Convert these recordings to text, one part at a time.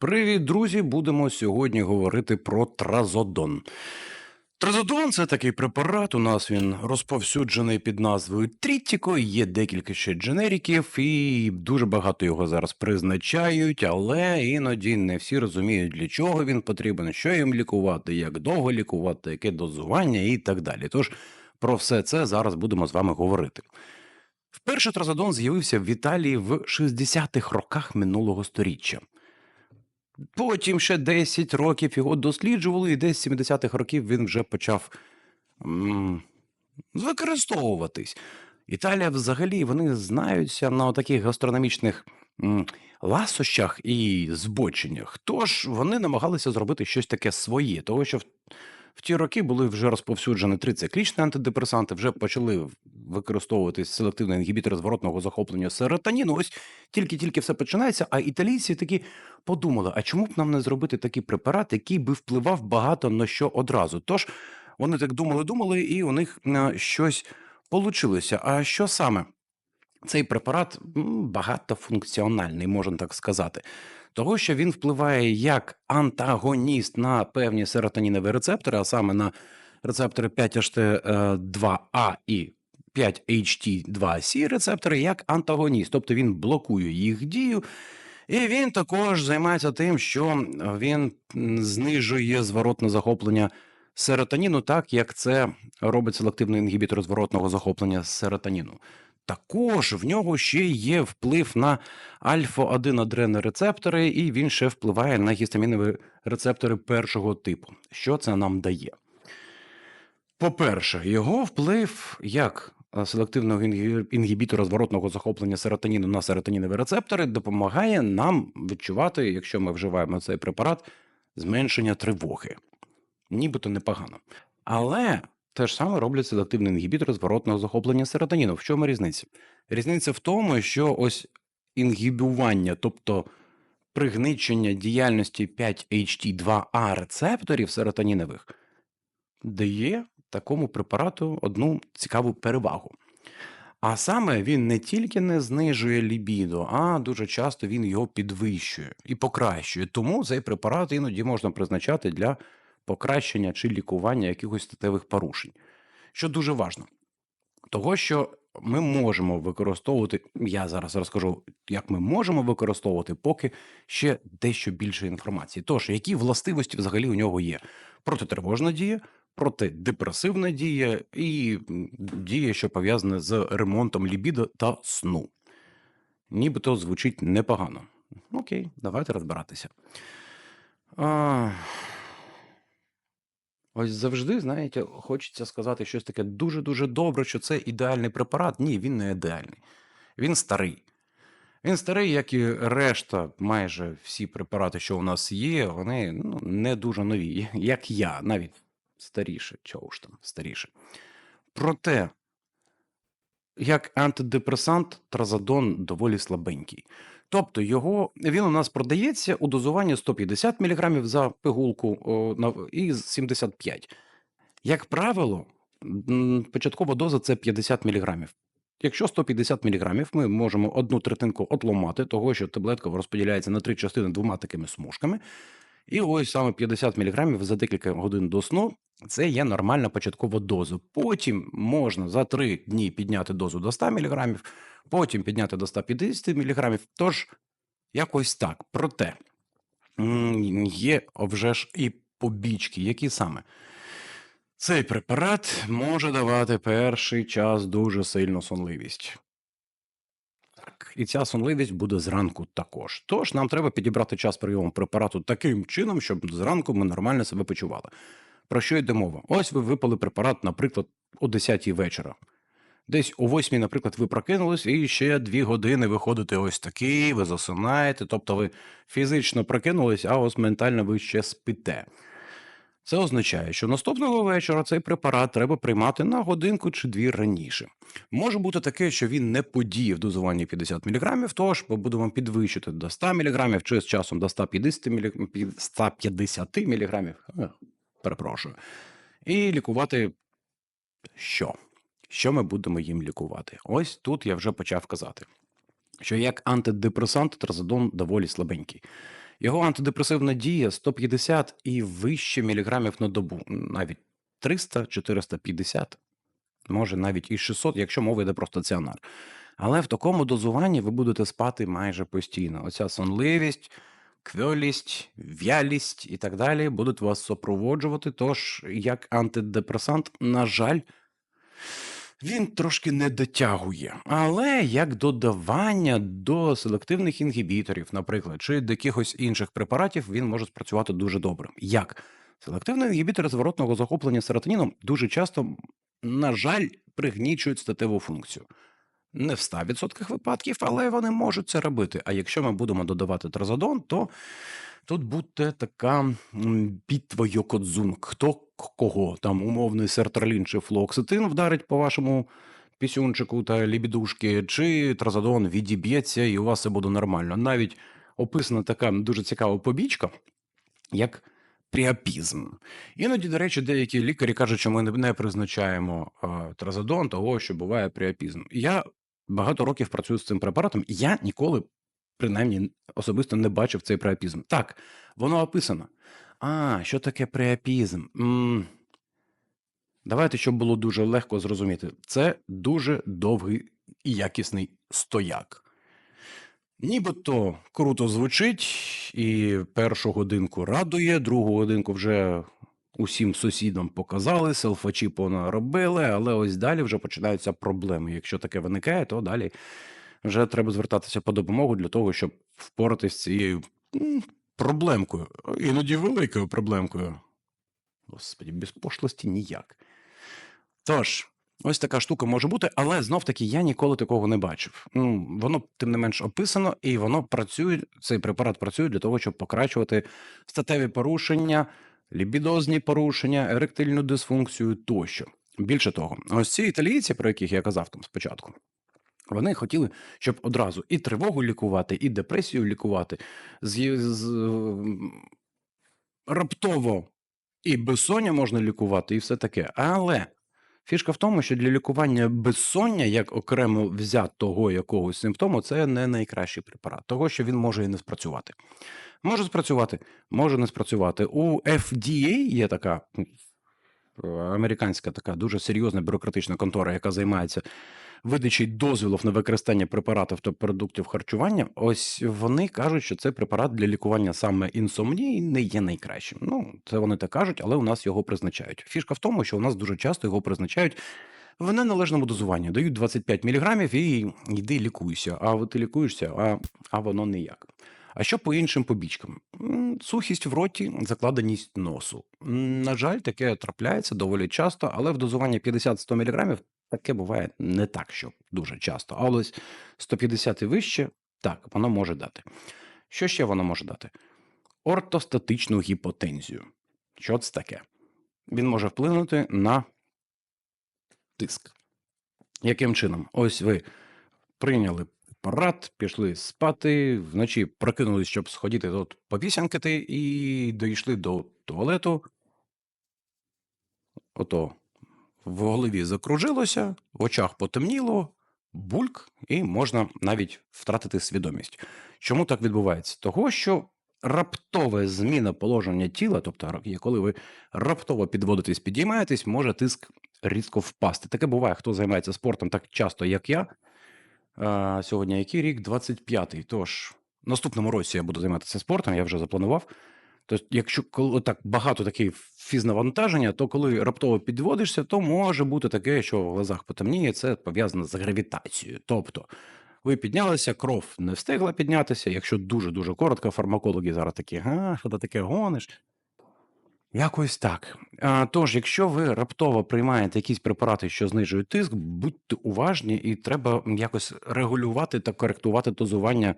Привіт, друзі! Будемо сьогодні говорити про тразодон. Тразодон це такий препарат. У нас він розповсюджений під назвою Тріттіко. Є декілька ще дженериків, і дуже багато його зараз призначають, але іноді не всі розуміють, для чого він потрібен, що їм лікувати, як довго лікувати, яке дозування і так далі. Тож про все це зараз будемо з вами говорити. Вперше тразодон з'явився в Італії в 60-х роках минулого сторіччя. Потім ще 10 років його досліджували, і десь з 70-х років він вже почав м, використовуватись. Італія взагалі вони знаються на таких гастрономічних м, ласощах і збоченнях. Тож вони намагалися зробити щось таке своє, того що в, в ті роки були вже розповсюджені трициклічні антидепресанти, вже почали використовуватись селективний інгібітор зворотного захоплення серотоніну. Ось тільки-тільки все починається, а італійці такі подумали: а чому б нам не зробити такий препарат, який би впливав багато на що одразу? Тож вони так думали, думали, і у них е, щось получилося. А що саме? Цей препарат багатофункціональний, можна так сказати. Того, що він впливає як антагоніст на певні серотонінові рецептори, а саме на рецептори 5HT2A і 5HT2C рецептори як антагоніст, тобто він блокує їх дію. І він також займається тим, що він знижує зворотне захоплення серотоніну, так як це робить селективний інгібітор зворотного захоплення серотоніну. Також в нього ще є вплив на альфа-1 адренорецептори, і він ще впливає на гістамінові рецептори першого типу. Що це нам дає? По-перше, його вплив як селективного інгі- інгібітора зворотного захоплення серотоніну на серотонінові рецептори допомагає нам відчувати, якщо ми вживаємо цей препарат, зменшення тривоги. Нібито непогано. Але те ж саме роблять селективний інгібітор зворотного захоплення серотоніну. В чому різниця? Різниця в тому, що ось інгібування, тобто пригничення діяльності 5HT2A рецепторів серотонінових, дає такому препарату одну цікаву перевагу. А саме він не тільки не знижує лібідо, а дуже часто він його підвищує і покращує. Тому цей препарат іноді можна призначати для покращення чи лікування якихось статевих порушень. Що дуже важливо, того, що ми можемо використовувати, я зараз розкажу, як ми можемо використовувати, поки ще дещо більше інформації. Тож, які властивості взагалі у нього є? Протитривожна дія, протидепресивна дія і дія, що пов'язана з ремонтом лібідо та сну. Нібито звучить непогано. Окей, давайте розбиратися. А... Ось завжди, знаєте, хочеться сказати щось таке дуже-дуже добре, що це ідеальний препарат. Ні, він не ідеальний. Він старий. Він старий, як і решта, майже всі препарати, що у нас є, вони ну, не дуже нові, як я, навіть старіше, чого ж там, старіше. Проте, як антидепресант, тразодон доволі слабенький. Тобто його, він у нас продається у дозуванні 150 мг за пигулку і 75. Як правило, початкова доза це 50 мг. Якщо 150 мг, ми можемо одну третинку отломати, того що таблетка розподіляється на три частини двома такими смужками. І ось саме 50 мг за декілька годин до сну це є нормальна початкова доза. Потім можна за 3 дні підняти дозу до 100 мг, потім підняти до 150 мг. Тож, якось так. Проте є вже ж і побічки, які саме. Цей препарат може давати перший час дуже сильну сонливість. Так, і ця сонливість буде зранку також. Тож нам треба підібрати час прийому препарату таким чином, щоб зранку ми нормально себе почували. Про що йде мова? Ось ви випали препарат, наприклад, о 10-й вечора. Десь о 8-й, наприклад, ви прокинулись, і ще 2 години ви ходите ось такі, ви засинаєте, тобто ви фізично прокинулись, а ось ментально ви ще спите. Це означає, що наступного вечора цей препарат треба приймати на годинку чи дві раніше. Може бути таке, що він не подіє в дозуванні 50 мг, тож ми будемо підвищити до 100 мг чи з часом до 150 мг, 150 мг, перепрошую, і лікувати що? Що ми будемо їм лікувати? Ось тут я вже почав казати, що як антидепресант тразодон доволі слабенький. Його антидепресивна дія 150 і вище міліграмів на добу, навіть 300, 450, може навіть і 600, якщо мова йде про стаціонар. Але в такому дозуванні ви будете спати майже постійно. Оця сонливість, квьолість, в'ялість і так далі будуть вас супроводжувати. Тож, як антидепресант, на жаль, він трошки не дотягує. Але як додавання до селективних інгібіторів, наприклад, чи до якихось інших препаратів, він може спрацювати дуже добре. Як? Селективні інгібітори зворотного захоплення серотоніном дуже часто, на жаль, пригнічують статеву функцію. Не в 100% випадків, але вони можуть це робити. А якщо ми будемо додавати тразодон, то тут буде така бітва Йокодзунг. Хто кого там умовний сертралін чи флуоксетин вдарить по вашому пісюнчику та лібідушки, чи тразодон відіб'ється, і у вас все буде нормально. Навіть описана така дуже цікава побічка, як пріапізм. Іноді, до речі, деякі лікарі кажуть, що ми не- призначаємо тразодон того, що буває пріапізм. Я багато років працюю з цим препаратом, і я ніколи, принаймні, особисто не бачив цей пріапізм. Так, воно описано. А, що таке пріапізм? м Давайте, щоб було дуже легко зрозуміти. Це дуже довгий і якісний стояк. Нібито круто звучить, і першу годинку радує, другу годинку вже усім сусідам показали, селфачі понаробили, але ось далі вже починаються проблеми. Якщо таке виникає, то далі вже треба звертатися по допомогу для того, щоб впоратися з цією проблемкою, іноді великою проблемкою. Господі, без пошлості ніяк. Тож, ось така штука може бути, але знов таки я ніколи такого не бачив. Ну, воно тим не менш описано, і воно працює. Цей препарат працює для того, щоб покращувати статеві порушення, лібідозні порушення, еректильну дисфункцію тощо. Більше того, ось ці італійці, про яких я казав там спочатку. Вони хотіли, щоб одразу і тривогу лікувати, і депресію лікувати, з, з, раптово і безсоння можна лікувати, і все таке. Але фішка в тому, що для лікування безсоння, як окремо взятого якогось симптому, це не найкращий препарат, того що він може і не спрацювати. Може спрацювати, може не спрацювати. У FDA є така американська така дуже серйозна бюрократична контора, яка займається видачею дозволів на використання препаратів та продуктів харчування. Ось вони кажуть, що цей препарат для лікування саме інсомнії не є найкращим. Ну, це вони так кажуть, але у нас його призначають. Фішка в тому, що у нас дуже часто його призначають в неналежному дозуванні. Дають 25 мг і йди лікуйся. А от ти лікуєшся, а, а воно ніяк. А що по іншим побічкам? Сухість в роті, закладеність носу. На жаль, таке трапляється доволі часто, але в дозуванні 50-100 мг таке буває не так, що дуже часто. А ось 150 і вище, так, воно може дати. Що ще воно може дати? Ортостатичну гіпотензію. Що це таке? Він може вплинути на тиск. Яким чином? Ось ви прийняли препарат, пішли спати, вночі прокинулись, щоб сходити тут попісянкати, і дійшли до туалету. Ото в голові закружилося, в очах потемніло, бульк, і можна навіть втратити свідомість. Чому так відбувається? Того, що раптова зміна положення тіла, тобто коли ви раптово підводитесь, підіймаєтесь, може тиск різко впасти. Таке буває, хто займається спортом так часто, як я. Сьогодні який рік? 25-й. Тож, наступному році я буду займатися спортом, я вже запланував. Тобто, якщо коли так багато таке фізнавантаження, то коли раптово підводишся, то може бути таке, що в глазах потемніє, це пов'язано з гравітацією. Тобто, ви піднялися, кров не встигла піднятися. Якщо дуже-дуже коротко, фармакологи зараз такі, а, що ти таке гониш? Якось так. А, тож, якщо ви раптово приймаєте якісь препарати, що знижують тиск, будьте уважні, і треба якось регулювати та коректувати дозування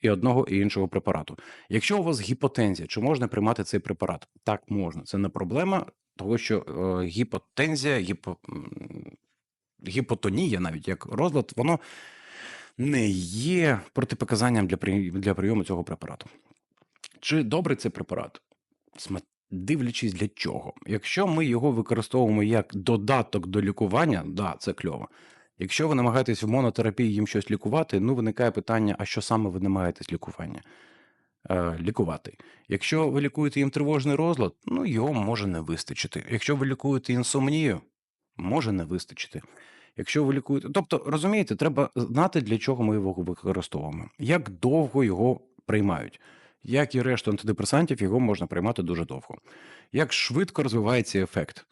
і одного і іншого препарату. Якщо у вас гіпотензія, чи можна приймати цей препарат? Так, можна. Це не проблема, тому що е, гіпотензія, гіпо, гіпотонія, навіть як розлад, воно не є протипоказанням для, при- для прийому цього препарату. Чи добрий цей препарат? Дивлячись для чого. Якщо ми його використовуємо як додаток до лікування, да, це кльово. Якщо ви намагаєтесь в монотерапії їм щось лікувати, ну виникає питання: а що саме ви намагаєтесь лікування? е, лікувати. Якщо ви лікуєте їм тривожний розлад, ну його може не вистачити. Якщо ви лікуєте інсомнію, може не вистачити. Якщо ви лікуєте. Тобто, розумієте, треба знати, для чого ми його використовуємо, як довго його приймають. Як і решту антидепресантів, його можна приймати дуже довго. Як швидко розвивається ефект.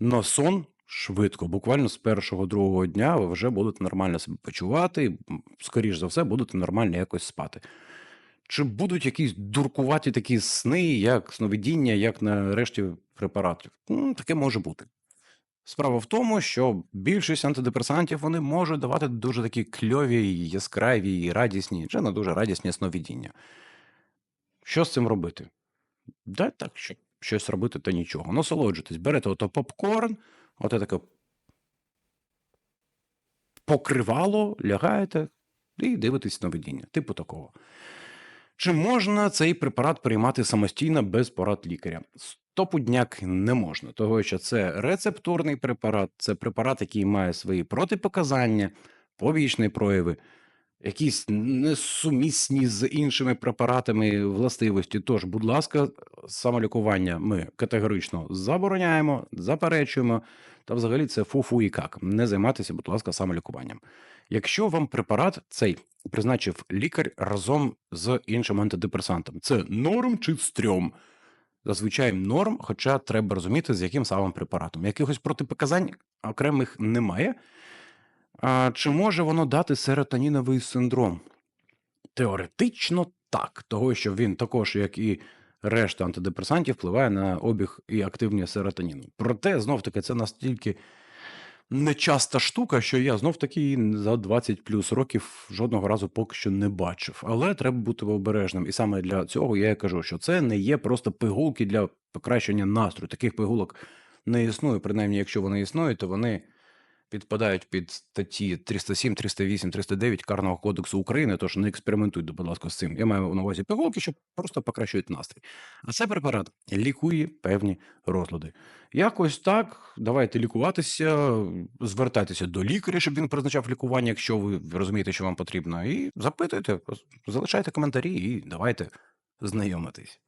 Но сон швидко, буквально з першого другого дня ви вже будете нормально себе почувати, і, скоріш за все, будете нормально якось спати. Чи будуть якісь дуркуваті такі сни, як сновидіння, як на решті препаратів? Таке може бути. Справа в тому, що більшість антидепресантів вони можуть давати дуже такі кльові, яскраві і радісні, чи не дуже радісні сновидіння. Що з цим робити? Да так, що щось робити, то нічого. Насолоджуйтесь, берете ото попкорн, оте таке покривало, лягаєте і дивитесь сновидіння. Типу такого. Чи можна цей препарат приймати самостійно без порад лікаря? Стопудняк не можна, того що це рецептурний препарат, це препарат, який має свої протипоказання, побічні прояви, якісь несумісні з іншими препаратами властивості. Тож, будь ласка, самолікування ми категорично забороняємо, заперечуємо. Та взагалі це фу-фу і как. Не займайтеся, будь ласка, самолікуванням. Якщо вам препарат цей призначив лікар разом з іншим антидепресантом, це норм чи стрьом? Зазвичай норм, хоча треба розуміти, з яким самим препаратом. Якихось протипоказань окремих немає. А, чи може воно дати серотоніновий синдром? Теоретично так, того що він також, як і решта антидепресантів, впливає на обіг і активність серотоніну. Проте, знов таки, це настільки нечаста штука, що я знов таки за 20 плюс років жодного разу поки що не бачив. Але треба бути обережним. І саме для цього я кажу, що це не є просто пигулки для покращення настрою. Таких пигулок не існує. Принаймні, якщо вони існують, то вони підпадають під статті 307, 308, 309 Карного кодексу України, тож не експериментуйте, будь ласка, з цим. Я маю на увазі пігулки, що просто покращують настрій. А цей препарат лікує певні розлади. Якось так, давайте лікуватися, звертайтеся до лікаря, щоб він призначав лікування, якщо ви розумієте, що вам потрібно, і запитуйте, залишайте коментарі і давайте знайомитись.